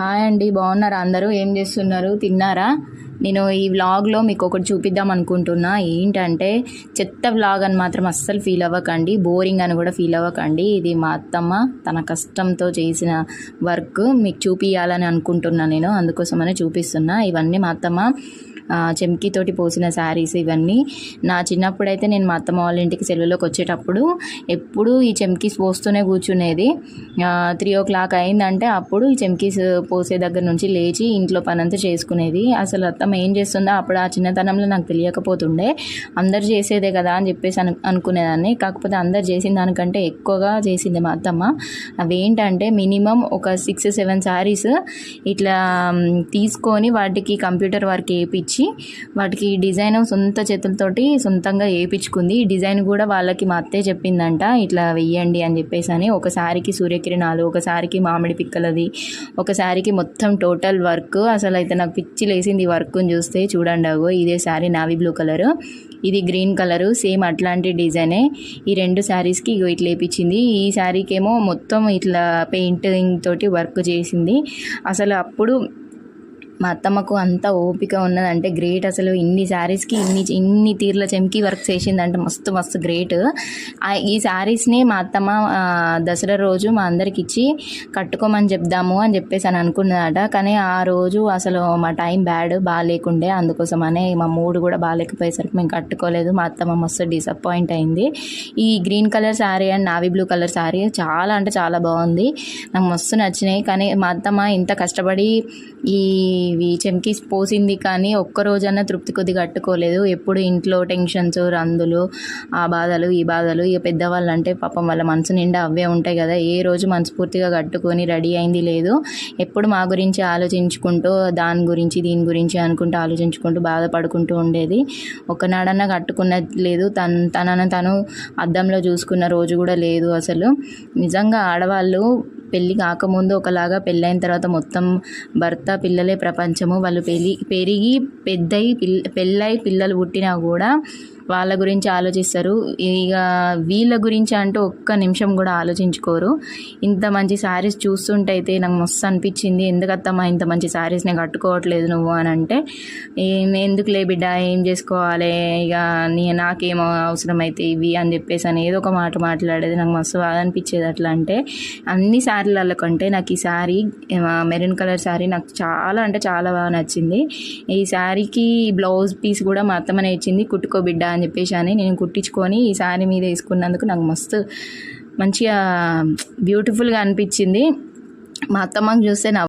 Hi అండి బాగున్నారా? అందరూ ఏం చేస్తున్నారు? తిన్నారా? నేను ఈ వ్లాగ్లో మీకు ఒకటి చూపిద్దాం అనుకుంటున్నా. ఏంటంటే చెత్త వ్లాగ్ అని మాత్రం అస్సలు ఫీల్ అవ్వకండి. బోరింగ్ అని కూడా ఫీల్ అవ్వకండి. ఇది మా అత్తమ్మ తన కష్టంతో చేసిన వర్క్. మీకు చూపించాలని అనుకుంటున్నా నేను. అందుకోసమనే చూపిస్తున్నా. ఇవన్నీ మా అత్తమ్మ చెమ్కీతోటి పోసిన శారీస్ ఇవన్నీ. నా చిన్నప్పుడైతే నేను మా అత్తమ్మ వాళ్ళ ఇంటికి సెలవులోకి వచ్చేటప్పుడు ఎప్పుడు ఈ చెమ్కీస్ పోస్తూనే కూర్చునేది. త్రీ ఓ క్లాక్ అయిందంటే అప్పుడు ఈ చెమ్కీస్ పోసే దగ్గర నుంచి లేచి ఇంట్లో పనంతా చేసుకునేది. అసలు అత్తమ్మ ఏం చేస్తుందో అప్పుడు ఆ చిన్నతనంలో నాకు తెలియకపోతుండే. అందరు చేసేదే కదా అని చెప్పేసి అను అనుకునేదాన్ని. కాకపోతే అందరు చేసిన దానికంటే ఎక్కువగా చేసింది మా అత్తమ్మ. అవేంటంటే మినిమం ఒక సిక్స్ సెవెన్ శారీస్ ఇట్లా తీసుకొని వాటికి కంప్యూటర్ వర్క్ వేయించి వాటికి డిజైన్ సొంత చేతులతోటి సొంతంగా వేయించుకుంది. ఈ డిజైన్ కూడా వాళ్ళకి మా అత్తే చెప్పిందంట ఇట్లా వెయ్యండి అని చెప్పేసి అని. ఒక శారీకి సూర్యకిరణాలు ఒకసారికి మామిడి పిక్కలది ఒక శారీకి మొత్తం టోటల్ వర్క్. అసలు అయితే నాకు పిచ్చి లేసింది ఈ వర్క్ని చూస్తే. చూడండి అగో ఇదే శారీ నావీ బ్లూ కలర్. ఇది గ్రీన్ కలరు సేమ్ అట్లాంటి డిజైనే. ఈ రెండు శారీస్కి ఇగో ఇట్లా వేపించింది ఈ శారీకి ఏమో మొత్తం ఇట్లా పెయింటింగ్ తోటి వర్క్ చేసింది. అసలు అప్పుడు మా అత్తమ్మకు అంత ఓపిక ఉన్నదంటే గ్రేట్ అసలు. ఇన్ని శారీస్కి ఇన్ని ఇన్ని తీర్ల చెంకి వర్క్ చేసిందంటే మస్తు మస్తు గ్రేట్. ఈ శారీస్ని మా అత్తమ్మ దసరా రోజు మా అందరికి ఇచ్చి కట్టుకోమని చెప్దాము అని చెప్పేసి అని అనుకున్నదట. కానీ ఆ రోజు అసలు మా టైం బ్యాడ్ బాగాలేకుండే. అందుకోసమనే మా మూడు కూడా బాగాలేకపోయేసరికి మేము కట్టుకోలేదు. మా అత్తమ్మ మస్తు డిసప్పాయింట్ అయింది. ఈ green colour sari and navy blue colour sari చాలా అంటే చాలా బాగుంది. నాకు మస్తు నచ్చినాయి. కానీ మా అత్తమ్మ ఇంత కష్టపడి ఈ ఇవి పోసింది కానీ ఒక్కరోజన్నా తృప్తి కొద్ది కట్టుకోలేదు. ఎప్పుడు ఇంట్లో టెన్షన్స్ రందులు ఆ బాధలు ఈ బాధలు ఇక పెద్దవాళ్ళు అంటే పాపం వాళ్ళ మనసు నిండా అవే ఉంటాయి కదా. ఏ రోజు మనస్ఫూర్తిగా కట్టుకొని రెడీ అయింది లేదు. ఎప్పుడు మా గురించి ఆలోచించుకుంటూ దాని గురించి దీని గురించి అనుకుంటూ ఆలోచించుకుంటూ బాధపడుకుంటూ ఉండేది. ఒకనాడన్నా కట్టుకున్న లేదు. తన తనను తను అద్దంలో చూసుకున్న రోజు కూడా లేదు అసలు. నిజంగా ఆడవాళ్ళు పెళ్ళి కాకముందు ఒకలాగా పెళ్ళైన తర్వాత మొత్తం భర్త పిల్లలే ప్రపంచము. వాళ్ళు పెళ్ళి పెరిగి పెద్దయి పిల్ల పెళ్ళై పిల్లలు పుట్టినా కూడా వాళ్ళ గురించి ఆలోచిస్తారు. ఇక వీళ్ళ గురించి అంటూ ఒక్క నిమిషం కూడా ఆలోచించుకోరు. ఇంత మంచి శారీస్ చూస్తుంటే అయితే నాకు మస్తు అనిపించింది. ఎందుకత్తమ్మా ఇంత మంచి శారీస్ నేను కట్టుకోవట్లేదు నువ్వు అని అంటే ఏం ఎందుకులే బిడ్డ ఏం చేసుకోవాలి? ఇక నీ నాకేమో అవసరమైతే ఇవి అని చెప్పేసి అని ఏదో ఒక మాట మాట్లాడేది. నాకు మస్తు బాగా అనిపించేది అట్లా అంటే అన్ని శారీల కంటే నాకు ఈ శారీ మెరూన్ కలర్ శారీ నాకు చాలా అంటే చాలా బాగా నచ్చింది. ఈ శారీకి బ్లౌజ్ పీస్ కూడా మా అత్తమ్మనే ఇచ్చింది కుట్టుకో బిడ్డ అని చెప్పేసి అని నేను కుట్టించుకొని ఈ శారీ మీద వేసుకున్నందుకు నాకు మస్తు మంచిగా బ్యూటిఫుల్గా అనిపించింది. మా అత్తమ్మకి చూస్తే నా